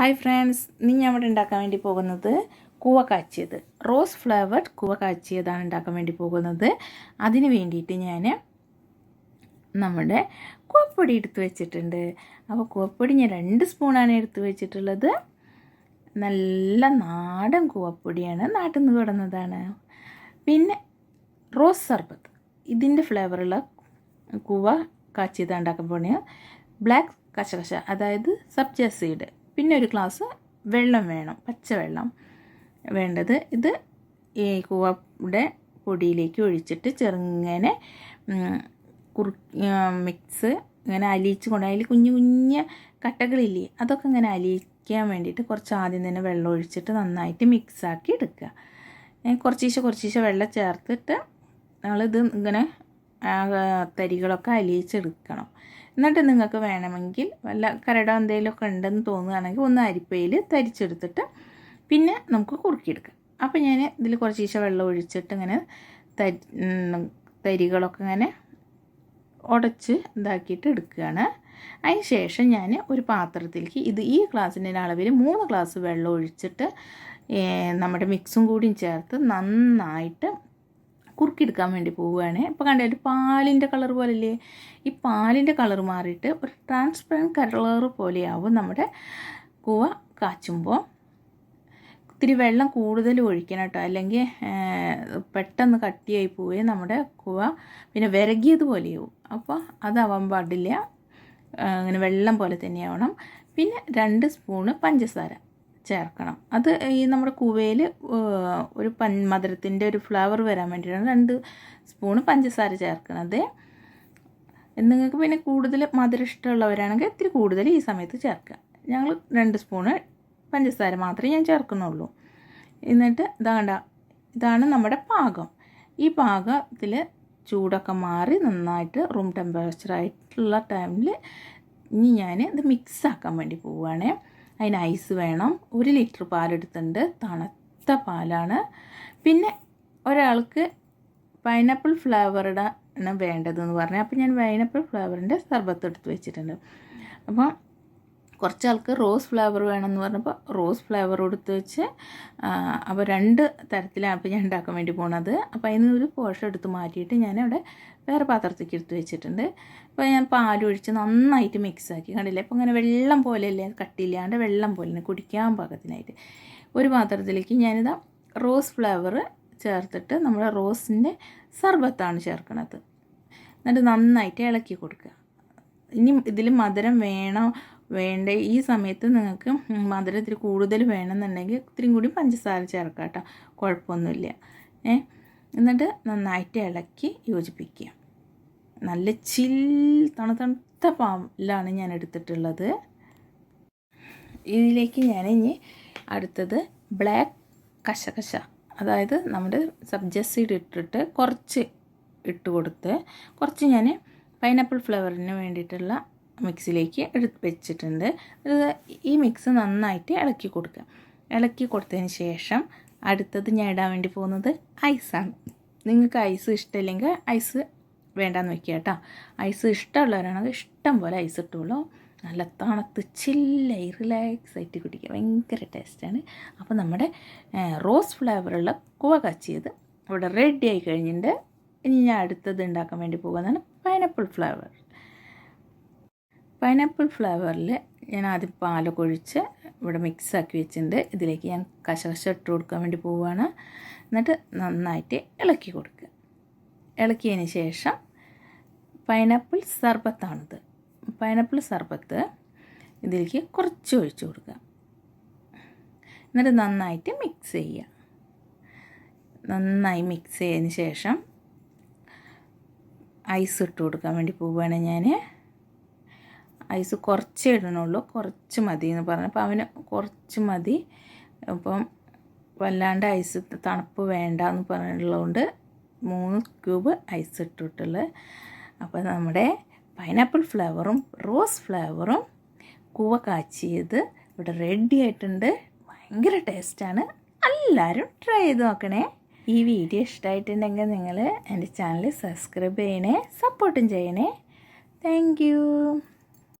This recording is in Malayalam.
ഹായ് ഫ്രണ്ട്സ് ഇനി ഞാൻ ഇവിടെ ഉണ്ടാക്കാൻ വേണ്ടി പോകുന്നത് കൂവ കാച്ചിയത് റോസ് ഫ്ലേവർഡ് കൂവ കാച്ചിയതാണ് ഉണ്ടാക്കാൻ വേണ്ടി പോകുന്നത്. അതിന് വേണ്ടിയിട്ട് ഞാൻ നമ്മുടെ കൂവപ്പൊടി എടുത്ത് വെച്ചിട്ടുണ്ട്. അപ്പോൾ കൂവപ്പൊടി ഞാൻ രണ്ട് സ്പൂണാണ് എടുത്ത് വെച്ചിട്ടുള്ളത്. നല്ല നാടൻ കൂവപ്പൊടിയാണ് നാട്ടിൽ നിന്ന് കിടന്നതാണ്. പിന്നെ റോസ് സർബത്ത് ഇതിന്റെ ഫ്ലേവറുള്ള കൂവ കാച്ചിയതാണ് ഉണ്ടാക്കാൻ പോകുന്നത്. ബ്ലാക്ക് കശകശ അതായത് സബ്ജ സീഡ് പിന്നെ ഒരു ഗ്ലാസ് വെള്ളം വേണം പച്ചവെള്ളം വേണ്ടത്. ഇത് ഈ കൂവയുടെ പൊടിയിലേക്ക് ഒഴിച്ചിട്ട് ചെറുങ്ങനെ കുറു മിക്സ് ഇങ്ങനെ അലിയിച്ച് കൊണ്ട് അതിൽ കുഞ്ഞു കുഞ്ഞ് കട്ടകളില്ലേ അതൊക്കെ ഇങ്ങനെ അലിയിക്കാൻ വേണ്ടിയിട്ട് കുറച്ച് ആദ്യം തന്നെ വെള്ളം ഒഴിച്ചിട്ട് നന്നായിട്ട് മിക്സാക്കി എടുക്കുക. കുറച്ചീശ കുറച്ചീശ വെള്ളം ചേർത്തിട്ട് നമ്മളിത് ഇങ്ങനെ തരികളൊക്കെ അലിയിച്ചെടുക്കണം. എന്നിട്ട് നിങ്ങൾക്ക് വേണമെങ്കിൽ വല്ല കരടോ എന്തെങ്കിലുമൊക്കെ ഉണ്ടെന്ന് തോന്നുകയാണെങ്കിൽ ഒന്ന് അരിപ്പയിൽ തരിച്ചെടുത്തിട്ട് പിന്നെ നമുക്ക് കുറുക്കിയെടുക്കാം. അപ്പോൾ ഞാൻ ഇതിൽ കുറച്ച് ഈശ വെള്ളം ഒഴിച്ചിട്ട് ഇങ്ങനെ തരി തരികളൊക്കെ ഇങ്ങനെ ഉടച്ച് ഇതാക്കിയിട്ട് എടുക്കുകയാണ്. അതിന് ശേഷം ഞാൻ ഒരു പാത്രത്തിലേക്ക് ഇത് ഈ ഗ്ലാസിന്റെ അളവിൽ മൂന്ന് ഗ്ലാസ് വെള്ളം ഒഴിച്ചിട്ട് നമ്മുടെ മിക്സും കൂടിയും ചേർത്ത് നന്നായിട്ട് കുറുക്കിയെടുക്കാൻ വേണ്ടി പോവുകയാണ്. ഇപ്പോൾ കണ്ടൊരു പാലിന്റെ കളർ പോലല്ലേ ഈ പാലിന്റെ കളർ മാറിയിട്ട് ഒരു ട്രാൻസ്പെറന്റ് കളർ പോലെയാവും നമ്മുടെ കൂവ കാച്ചുമ്പോൾ ഇത്തിരി വെള്ളം കൂടുതൽ ഒഴിക്കണം കേട്ടോ. അല്ലെങ്കിൽ പെട്ടെന്ന് കട്ടിയായി പോവുകയും നമ്മുടെ കൂവ പിന്നെ വിരകിയത് പോലെയാവും. അപ്പോൾ അതാവാൻ പാടില്ല. അങ്ങനെ വെള്ളം പോലെ തന്നെയാവണം. പിന്നെ രണ്ട് സ്പൂണ് പഞ്ചസാര. ചേർക്കണം. അത് ഈ നമ്മുടെ കൂവയിൽ ഒരു പൻ മധുരത്തിന്റെ ഒരു ഫ്ലവർ വരാൻ വേണ്ടിയിട്ടാണ് രണ്ട് സ്പൂണ് പഞ്ചസാര ചേർക്കണത്. നിങ്ങൾക്ക് പിന്നെ കൂടുതൽ മധുരം ഇഷ്ടമുള്ളവരാണെങ്കിൽ ഇത്തിരി കൂടുതൽ ഈ സമയത്ത് ചേർക്കുക. ഞങ്ങൾ രണ്ട് സ്പൂണ് പഞ്ചസാര മാത്രമേ ഞാൻ ചേർക്കുന്നുള്ളൂ. എന്നിട്ട് ഇതാണ്ട ഇതാണ് നമ്മുടെ പാകം. ഈ പാകത്തിൽ ചൂടൊക്കെ മാറി നന്നായിട്ട് റൂം ടെമ്പറേച്ചർ ആയിട്ടുള്ള ടൈമിൽ ഇനി ഞാൻ ഇത് മിക്സ് ആക്കാൻ വേണ്ടി പോവുകയാണേ അതിന് ഐസ് വേണം. ഒരു ലിറ്റർ പാലെടുത്തിട്ടുണ്ട്. തണുത്ത പാലാണ്. പിന്നെ ഒരാൾക്ക് പൈനാപ്പിൾ ഫ്ലേവറുടെ ആണ് വേണ്ടതെന്ന് പറഞ്ഞു. അപ്പോൾ ഞാൻ പൈനാപ്പിൾ ഫ്ലേവറിന്റെ സർബത്ത് എടുത്ത് വെച്ചിട്ടുണ്ട്. അപ്പോൾ കുറച്ച് ആൾക്ക് റോസ് ഫ്ലേവർ വേണമെന്ന് പറഞ്ഞപ്പോൾ റോസ് ഫ്ലേവർ എടുത്ത് വെച്ച് അപ്പോൾ രണ്ട് തരത്തിലാണ് അപ്പോൾ ഞാൻ ഉണ്ടാക്കാൻ വേണ്ടി പോണത്. അപ്പോൾ അതിന് ഒരു പോഷൻ എടുത്ത് മാറ്റിയിട്ട് ഞാൻ അവിടെ വേറെ പാത്രത്തേക്ക് എടുത്ത് വെച്ചിട്ടുണ്ട്. അപ്പോൾ ഞാൻ പാലൊഴിച്ച് നന്നായിട്ട് മിക്സ് ആക്കി. കണ്ടില്ലേ? അപ്പോൾ അങ്ങനെ വെള്ളം പോലെയല്ലേ? കട്ടിയില്ലാണ്ട് വെള്ളം പോലെ കുടിക്കാൻ പാകത്തിനായിട്ട്. ഒരു പാത്രത്തിലേക്ക് ഞാനിതാ റോസ് ഫ്ലേവർ ചേർത്തിട്ട് നമ്മുടെ റോസിന്റെ സർബത്താണ് ചേർക്കണത്. എന്നിട്ട് നന്നായിട്ട് ഇളക്കി കൊടുക്കുക. ഇനി ഇതിൽ മധുരം വേണോ വേണ്ട? ഈ സമയത്ത് നിങ്ങൾക്ക് മധുരം ഇത്തിരി കൂടുതൽ വേണമെന്നുണ്ടെങ്കിൽ ഇത്തിരിയും കൂടി പഞ്ചസാര ചേർക്കാം കേട്ടോ. കുഴപ്പമൊന്നുമില്ല. ഏ? എന്നിട്ട് നന്നായിട്ട് ഇളക്കി യോജിപ്പിക്കുക. നല്ല ചിൽ തണു തണുത്ത പാമ്പിലാണ് ഞാൻ എടുത്തിട്ടുള്ളത്. ഇതിലേക്ക് ഞാൻ ഇനി അടുത്തത് ബ്ലാക്ക് കശകശ അതായത് നമ്മുടെ സബ്ജസീഡ് ഇട്ടിട്ട് കുറച്ച് ഇട്ട് കൊടുത്ത് കുറച്ച് ഞാൻ പൈനാപ്പിൾ ഫ്ലേവറിന് വേണ്ടിയിട്ടുള്ള മിക്സിലേക്ക് എടുത്ത് വെച്ചിട്ടുണ്ട്. ഈ മിക്സ് നന്നായിട്ട് ഇളക്കി കൊടുക്കുക. ഇളക്കി കൊടുത്തതിന് ശേഷം അടുത്തത് ഞാൻ ഇടാൻ വേണ്ടി പോകുന്നത് ഐസാണ് നിങ്ങൾക്ക് ഐസ് ഇഷ്ടമില്ലെങ്കിൽ ഐസ് വേണ്ടാന്ന് വെക്കുക കേട്ടോ. ഐസ് ഇഷ്ടമുള്ളവരാണെങ്കിൽ ഇഷ്ടം പോലെ ഐസ് ഇട്ടുള്ളൂ. നല്ല തണുത്ത് ചില്ലായി റിലാക്സ് ആയിട്ട് കുടിക്കുക. ഭയങ്കര ടേസ്റ്റാണ് അപ്പോൾ നമ്മുടെ റോസ് ഫ്ലേവറുള്ള കുവ കച്ചിയത് ഇവിടെ റെഡി ആയി കഴിഞ്ഞിട്ടുണ്ട്. ഇനി ഞാൻ അടുത്തത് ഉണ്ടാക്കാൻ വേണ്ടി പോകുന്നതാണ് പൈനാപ്പിൾ ഫ്ലേവർ. പൈനാപ്പിൾ ഫ്ലേവറിൽ ഞാൻ ആദ്യം പാലൊക്കെ ഒഴിച്ച് ഇവിടെ മിക്സ് ആക്കി വെച്ചിട്ടുണ്ട്. ഇതിലേക്ക് ഞാൻ കശകശ ഇട്ട് കൊടുക്കാൻ വേണ്ടി പോവുകയാണ്. എന്നിട്ട് നന്നായിട്ട് ഇളക്കി കൊടുക്കുക. ഇളക്കിയതിന് ശേഷം പൈനാപ്പിൾ സർബത്താണിത്. പൈനാപ്പിൾ സർബത്ത് ഇതിലേക്ക് കുറച്ച് ഒഴിച്ചു കൊടുക്കുക. എന്നിട്ട് നന്നായിട്ട് മിക്സ് ചെയ്യുക. നന്നായി മിക്സ് ചെയ്തതിന് ശേഷം ഐസ് ഇട്ട് കൊടുക്കാൻ വേണ്ടി പോവുകയാണ് ഞാൻ. ഐസ് കുറച്ചേ ഇടണുള്ളൂ കുറച്ച് മതി എന്ന് പറഞ്ഞപ്പോൾ അവന് കുറച്ച് മതി. അപ്പം വല്ലാണ്ട് ഐസ് തണുപ്പ് വേണ്ട എന്ന് പറഞ്ഞുള്ളതുകൊണ്ട് മൂന്ന് ക്യൂബ് ഐസ് ഇട്ടിട്ടുള്ളത് അപ്പോൾ നമ്മുടെ പൈനാപ്പിൾ ഫ്ലേവറും റോസ് ഫ്ലേവറും കൂവ കാച്ചിയത് ഇവിടെ റെഡി ആയിട്ടുണ്ട്. ഭയങ്കര ടേസ്റ്റാണ്. എല്ലാവരും ട്രൈ ചെയ്ത് നോക്കണേ. ഈ വീഡിയോ ഇഷ്ടമായിട്ടുണ്ടെങ്കിൽ നിങ്ങൾ എന്റെ ചാനൽ സബ്സ്ക്രൈബ് ചെയ്യണേ സപ്പോർട്ടും ചെയ്യണേ. താങ്ക്